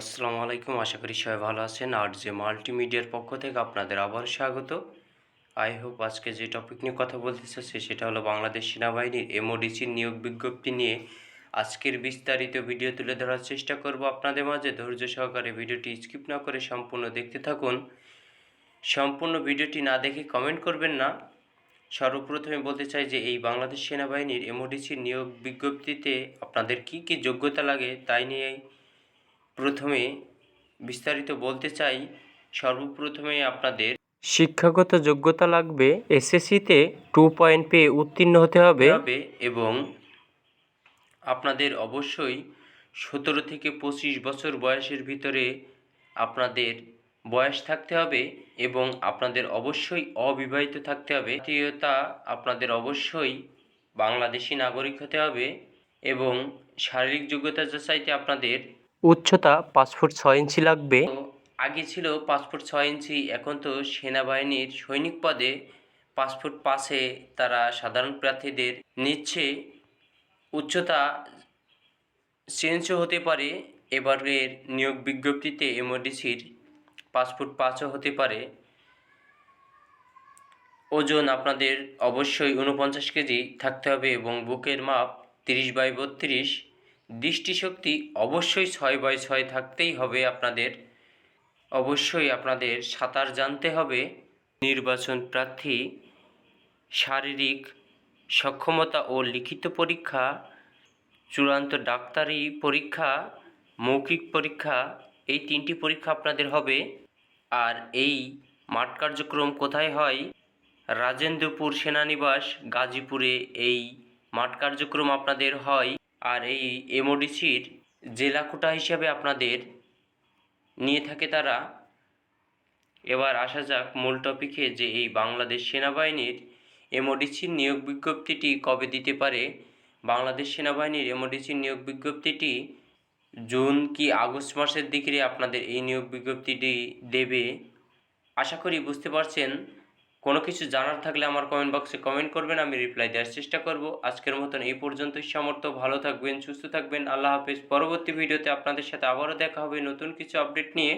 আসসালামু আলাইকুম, আশা করি সবাই ভালো আছেন। আর যে মাল্টিমিডিয়ার পক্ষ থেকে আপনাদের আবার স্বাগত। আই হোপ আজকে যে টপিক নিয়ে কথা বলতে চাচ্ছি সেটা হলো বাংলাদেশ সেনাবাহিনীর এমওডিসির নিয়োগ বিজ্ঞপ্তি নিয়ে। আজকের বিস্তারিত ভিডিও তুলে ধরার চেষ্টা করব আপনাদের মাঝে। ধৈর্য সহকারে ভিডিওটি স্কিপ না করে সম্পূর্ণ দেখতে থাকুন। সম্পূর্ণ ভিডিওটি না দেখে কমেন্ট করবেন না। সর্বপ্রথমে বলতে চাই যে এই বাংলাদেশ সেনাবাহিনীর এমওডিসির নিয়োগ বিজ্ঞপ্তিতে আপনাদের কি কি যোগ্যতা লাগে তাই নিয়ে প্রথমে বিস্তারিত বলতে চাই সর্বপ্রথমে আপনাদের শিক্ষাগত যোগ্যতা লাগবে এসএসসিতে টু পয়েন্ট পেয়ে উত্তীর্ণ হতে হবে। এবং আপনাদের অবশ্যই সতেরো থেকে পঁচিশ বছর বয়সের ভিতরে আপনাদের বয়স থাকতে হবে এবং আপনাদের অবশ্যই অবিবাহিত থাকতে হবে। জাতীয়তা আপনাদের অবশ্যই বাংলাদেশি নাগরিক হতে হবে এবং শারীরিক যোগ্যতা যাচাইতে আপনাদের উচ্চতা পাঁচ ফুট ছয় ইঞ্চি লাগবে। আগে ছিল পাঁচ ফুট ছয় ইঞ্চি, এখন তো সেনাবাহিনীর সৈনিক পদে পাঁচ ফুট পাশে তারা সাধারণ প্রার্থীদের নিচ্ছে। উচ্চতা চেঞ্জও হতে পারে, এবারের নিয়োগ বিজ্ঞপ্তিতে এমওডিসির পাঁচ ফুট পাঁচও হতে পারে। ওজন আপনাদের অবশ্যই উনপঞ্চাশ কেজি থাকতে হবে এবং বুকের মাপ তিরিশ বাই বত্রিশ। দৃষ্টিশক্তি অবশ্যই ছয় বাই ছয় থাকতেই হবে আপনাদের। অবশ্যই আপনাদের সাঁতার জানতে হবে। নির্বাচন প্রার্থী, শারীরিক সক্ষমতা ও লিখিত পরীক্ষা, চূড়ান্ত ডাক্তারি পরীক্ষা, মৌখিক পরীক্ষা, এই তিনটি পরীক্ষা আপনাদের হবে। আর এই মাঠ কার্যক্রম কোথায় হয়? রাজেন্দ্রপুর সেনানিবাস গাজীপুরে এই মাঠ কার্যক্রম আপনাদের হয়। আর এই এমওডিসির জেলা কোটা হিসাবে আপনাদের নিয়ে থাকে তারা। এবার আসা যাক মূল টপিকে যে এই বাংলাদেশ সেনাবাহিনীর এমওডিসির নিয়োগ বিজ্ঞপ্তিটি কবে দিতে পারে। বাংলাদেশ সেনাবাহিনীর এমওডিসির নিয়োগ বিজ্ঞপ্তিটি জুন কি আগস্ট মাসের দিকে আপনাদের এই নিয়োগ বিজ্ঞপ্তিটি দেবে। আশা করি বুঝতে পারছেন। কোনো কিছু জানার থাকলে আমার কমেন্ট বক্সে কমেন্ট করবেন, আমি রিপ্লাই দেওয়ার চেষ্টা করব। আজকের মতন এই পর্যন্তই, সামর্থ্য ভালো থাকবেন, সুস্থ থাকবেন। আল্লাহ হাফেজ। পরবর্তী ভিডিওতে আপনাদের সাথে আবারও দেখা হবে নতুন কিছু আপডেট নিয়ে।